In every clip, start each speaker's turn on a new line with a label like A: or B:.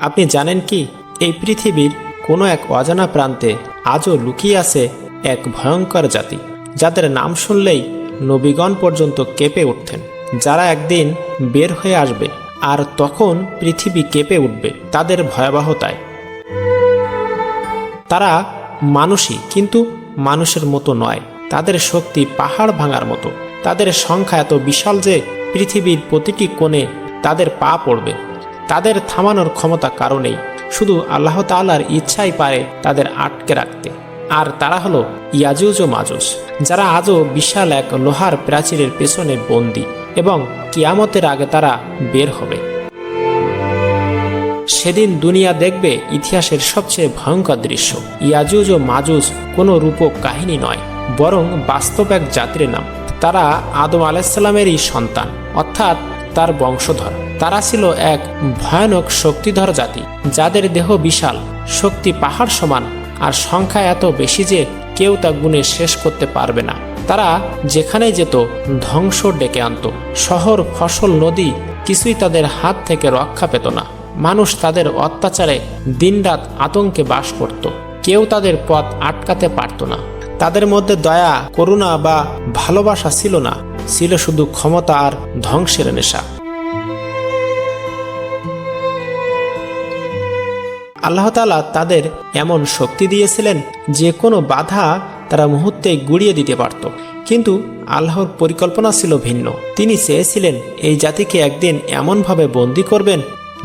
A: আপনি জানেন কি? এই পৃথিবীর কোনো এক অজানা প্রান্তে আজও লুকিয়ে আছে এক ভয়ঙ্কর জাতি, যাদের নাম শুনলেই নবীগণ পর্যন্ত কেঁপে উঠতেন। যারা একদিন বের হয়ে আসবে আর তখন পৃথিবী কেঁপে উঠবে তাদের ভয়াবহতায়। তারা মানুষই, কিন্তু মানুষের মতো নয়। তাদের শক্তি পাহাড় ভাঙার মতো। তাদের সংখ্যা এত বিশাল যে পৃথিবীর প্রতিটি কোণে তাদের পা পড়বে। তাদের থামানোর ক্ষমতা কারণেই শুধু আল্লাহ তাআলার ইচ্ছাই পারে তাদের আটকে রাখতে। আর তারা হলো ইয়াজুজ ও মাজুজ, যারা আজও বিশাল এক লোহার প্রাচীরের পেছনে বন্দী এবং কিয়ামতের আগে তারা বের হবে। সেদিন দুনিয়া দেখবে ইতিহাসের সবচেয়ে ভয়ঙ্কর দৃশ্য। ইয়াজুজ ও মাজুজ কোনো রূপক কাহিনী নয়, বরং বাস্তব এক জাতির নাম। তারা আদম আলাইসাল্লামেরই সন্তান, অর্থাৎ তার বংশধর। তারা ছিল এক ভয়ানক শক্তিধর জাতি, যাদের দেহ বিশাল, শক্তি পাহাড় সমান, আর সংখ্যা এত বেশি যে কেউ তা গুণে শেষ করতে পারবে না। তারা যেখানে যেত ধ্বংস ডেকে আনত। শহর, ফসল, নদী কিছুই তাদের হাত থেকে রক্ষা পেত না। মানুষ তাদের অত্যাচারে দিনরাত আতঙ্কে বাস করত। কেউ তাদের পথ আটকাতে পারত না। তাদের মধ্যে দয়া, করুণা বা ভালোবাসা ছিল না। ছিল শুধু ক্ষমতা আর ধ্বংসের নেশা। আল্লাহ তালা তাদের এমন শক্তি দিয়েছিলেন যে কোনো বাধা তারা মুহূর্তে গুড়িয়ে দিতে পারত। কিন্তু আল্লাহর পরিকল্পনা ছিল ভিন্ন। তিনি চেয়েছিলেন এই জাতিকে একদিন এমনভাবে বন্দি করবেন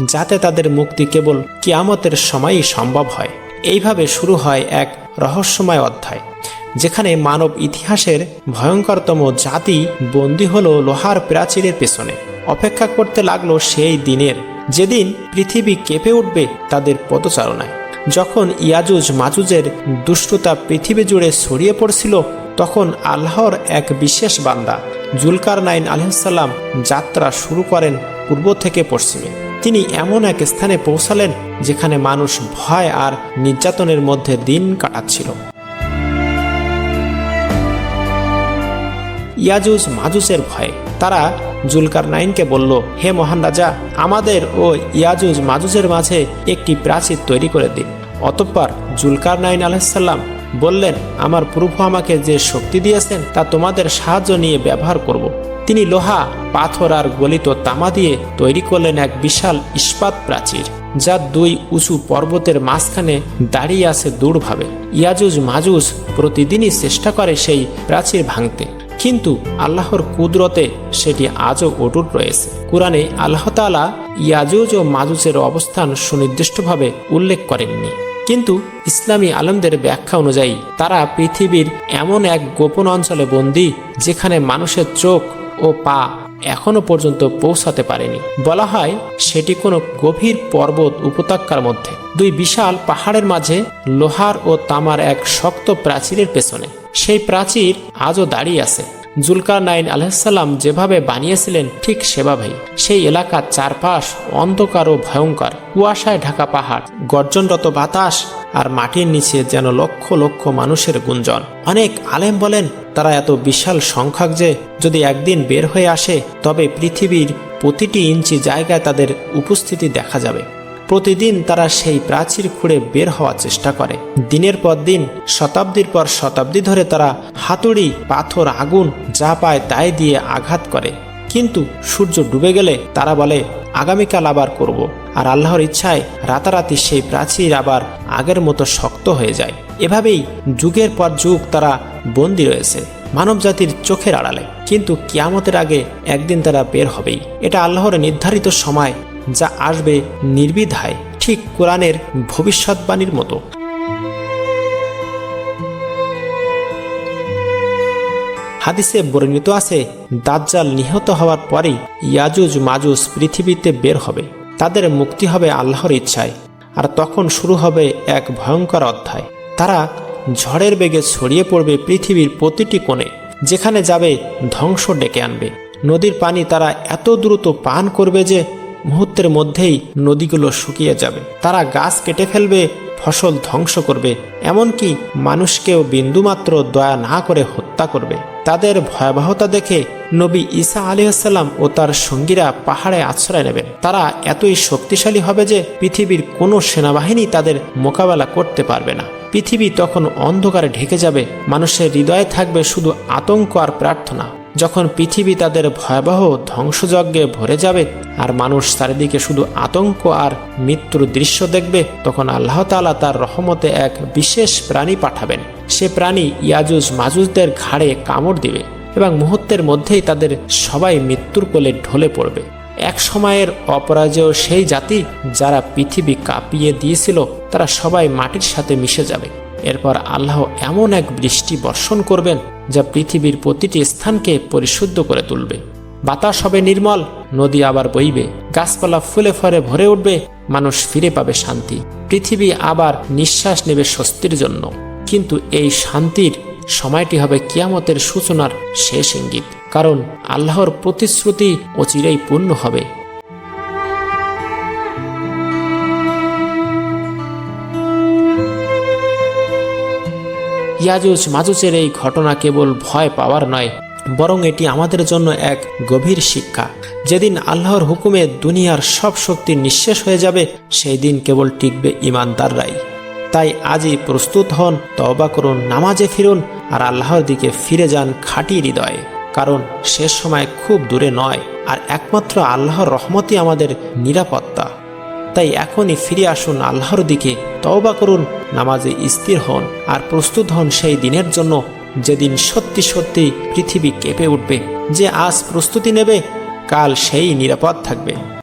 A: যাতে তাদের মুক্তি কেবল কিয়ামতের সময়ই সম্ভব হয়। এইভাবে শুরু হয় এক রহস্যময় অধ্যায়। যেখানে মানব ইতিহাসের ভয়ঙ্করতম জাতি বন্দী হলো লোহার প্রাচীরের পেছনে। অপেক্ষা করতে লাগল সেই দিনের। যেদিন পৃথিবী কেঁপে উঠবে তাদের পদচারণায়। যখন ইয়াজুজ মাজুজের দুষ্টতা পৃথিবী জুড়ে ছড়িয়ে পড়ছিল, তখন আল্লাহর এক বিশেষ বান্দা জুলকার নাইন আলহাম যাত্রা শুরু করেন পূর্ব থেকে পশ্চিমে। তিনি এমন এক স্থানে পৌঁছালেন যেখানে মানুষ ভয় আর নির্যাতনের মধ্যে দিন কাটাচ্ছিল। ইয়াজুজ মাজুজের ভয়ে। তারা জুলকার নাইনকে বলল, হে মহান রাজা, আমাদের ও ইয়াজুজ মাজুজের মাঝে একটি প্রাচীর তৈরি করে দিন। অতঃপর জুলকার নাইন আলাহিসাল্লাম বললেন, আমার প্রভু আমাকে যে শক্তি দিয়েছেন, তা তোমাদের সাহায্য নিয়ে ব্যবহার করব। তিনি লোহা, পাথর আর গলিত তামা দিয়ে তৈরি করলেন এক বিশাল ইস্পাত প্রাচীর, যা দুই উঁচু পর্বতের মাঝখানে দাঁড়িয়ে আছে দূরভাবে ইয়াজুজ মাজুজ প্রতিদিনই চেষ্টা করে সেই প্রাচীর ভাঙতে। কিন্তু আল্লাহর কুদরতে সেটি আজও অটুট রয়েছে। কোরআনে আল্লাহ তালা ইয়াজুজ ও মাজুজের অবস্থান সুনির্দিষ্টভাবে উল্লেখ করেননি। কিন্তু ইসলামী আলমদের ব্যাখ্যা অনুযায়ী, তারা পৃথিবীর এমন এক গোপন অঞ্চলে বন্দী, যেখানে মানুষের চোখ ও পা এখনও পর্যন্ত পৌঁছাতে পারেনি। বলা হয়, সেটি কোনো গভীর পর্বত উপত্যকার মধ্যে। দুই বিশাল পাহাড়ের মাঝে লোহার ও তামার এক শক্ত প্রাচীরের পেছনে। সেই প্রাচীর আজও দাঁড়িয়ে আছে। জুলকার নাইন আলহাম যেভাবে বানিয়েছিলেন, ঠিক সেভাবেই। সেই এলাকার চারপাশ অন্ধকার ও ভয়ঙ্কর। কুয়াশায় ঢাকা পাহাড়, গর্জনরত বাতাস আর মাটির নিচে যেন লক্ষ লক্ষ মানুষের গুঞ্জন। অনেক আলেম বলেন, তারা এত বিশাল সংখ্যক যে, যদি একদিন বের হয়ে আসে, তবে পৃথিবীর প্রতিটি ইঞ্চি জায়গায় তাদের উপস্থিতি দেখা যাবে। প্রতিদিন তারা সেই প্রাচীর খুঁড়ে বের হওয়ার চেষ্টা করে। দিনের পর দিন, শতাব্দীর পর শতাব্দী ধরে তারা হাতুড়ি, পাথর, আগুন যা পায় তাই দিয়ে আঘাত করে। কিন্তু সূর্য ডুবে গেলে তারা বলে, আগামীকাল আবার করব। আর আল্লাহর ইচ্ছায় রাতারাতি সেই প্রাচীর আবার আগের মতো শক্ত হয়ে যায়। এভাবেই যুগের পর যুগ তারা বন্দী রয়েছে মানব জাতির চোখের আড়ালে। কিন্তু কিয়ামতের আগে একদিন তারা বের হবেই। এটা আল্লাহর নির্ধারিত সময় যা আসবে নির্বিধায়। ঠিক কোরআনের ভবিষ্যৎবাণীর মতো। হাদিসে বর্ণিত আছে, দাজ্জাল নিহত হওয়ার পরেই ইয়াজুজ মাজুজ পৃথিবীতে বের হবে। তাদের মুক্তি হবে আল্লাহর ইচ্ছায়। আর তখন শুরু হবে এক ভয়ঙ্কর অধ্যায়। তারা ঝড়ের বেগে ছড়িয়ে পড়বে পৃথিবীর প্রতিটি কোণে, যেখানে যাবে ধ্বংস ডেকে আনবে। নদীর পানি তারা এত দ্রুত পান করবে যে মুহূর্তের মধ্যেই নদীগুলো শুকিয়ে যাবে। তারা গাছ কেটে ফেলবে ফসল ধ্বংস করবে, এমনকি মানুষকেও বিন্দুমাত্র দয়া না করে হত্যা করবে। তাদের ভয়াবহতা দেখে নবী ঈসা আলিহাল্লাম ও তার সঙ্গীরা পাহাড়ে আশ্রয় নেবেন। তারা এতই শক্তিশালী হবে যে পৃথিবীর কোনো সেনাবাহিনী তাদের মোকাবেলা করতে পারবে না। পৃথিবী তখন অন্ধকারে ঢেকে যাবে, মানুষের হৃদয়ে থাকবে শুধু আতঙ্ক আর প্রার্থনা। যখন পৃথিবী তাদের ভয়াবহ ধ্বংসযজ্ঞে ভরে যাবে আর মানুষ চারিদিকে শুধু আতঙ্ক আর মৃত্যুর দৃশ্য দেখবে, তখন আল্লাহ তালা তার রহমতে এক বিশেষ প্রাণী পাঠাবেন। সে প্রাণী ইয়াজুজ মাজুজদের ঘাড়ে কামড় দিবে এবং মুহূর্তের মধ্যেই তাদের সবাই মৃত্যুর কোলে ঢলে পড়বে। এক সময়ের অপরাজেয় সেই জাতি যারা পৃথিবী কাঁপিয়ে দিয়েছিল, তারা সবাই মাটির সাথে মিশে যাবে। এরপর আল্লাহ এমন এক বৃষ্টি বর্ষণ করবেন যা পৃথিবীর প্রতিটি স্থানকে পরিশুদ্ধ করে তুলবে। বাতাস হবে নির্মল, নদী আবার বইবে, গাছপালা ফুলে ফরে ভরে উঠবে, মানুষ ফিরে পাবে শান্তি। পৃথিবী আবার নিঃশ্বাস নেবে স্বস্তির জন্য। কিন্তু এই শান্তির সময়টি হবে কিয়ামতের সূচনার শেষ ইঙ্গিত। কারণ আল্লাহর প্রতিশ্রুতি অচিরেই পূর্ণ হবে। ইয়াজুজ মাজুজের এই ঘটনা কেবল ভয় পাওয়ার নয়, বরং এটি আমাদের জন্য এক গভীর শিক্ষা। যেদিন আল্লাহর হুকুমে দুনিয়ার সব শক্তি নিঃশেষ হয়ে যাবে, সেই দিন কেবল টিকবে ইমানদাররাই তাই আজই প্রস্তুত হন, তওবা করুন, নামাজে ফিরুন, আর আল্লাহর দিকে ফিরে যান খাঁটি হৃদয়ে। কারণ শেষ সময় খুব দূরে নয়, আর একমাত্র আল্লাহর রহমতই আমাদের নিরাপত্তা। তাই এখনই ফিরে আসুন আল্লাহর দিকে, তওবা করুন, নামাজে স্থির হন আর প্রস্তুত হন সেই দিনের জন্য যেদিন সত্যি সত্যি পৃথিবী কেঁপে উঠবে। যে আজ প্রস্তুতি নেবে, কাল সেই নিরাপদ থাকবে।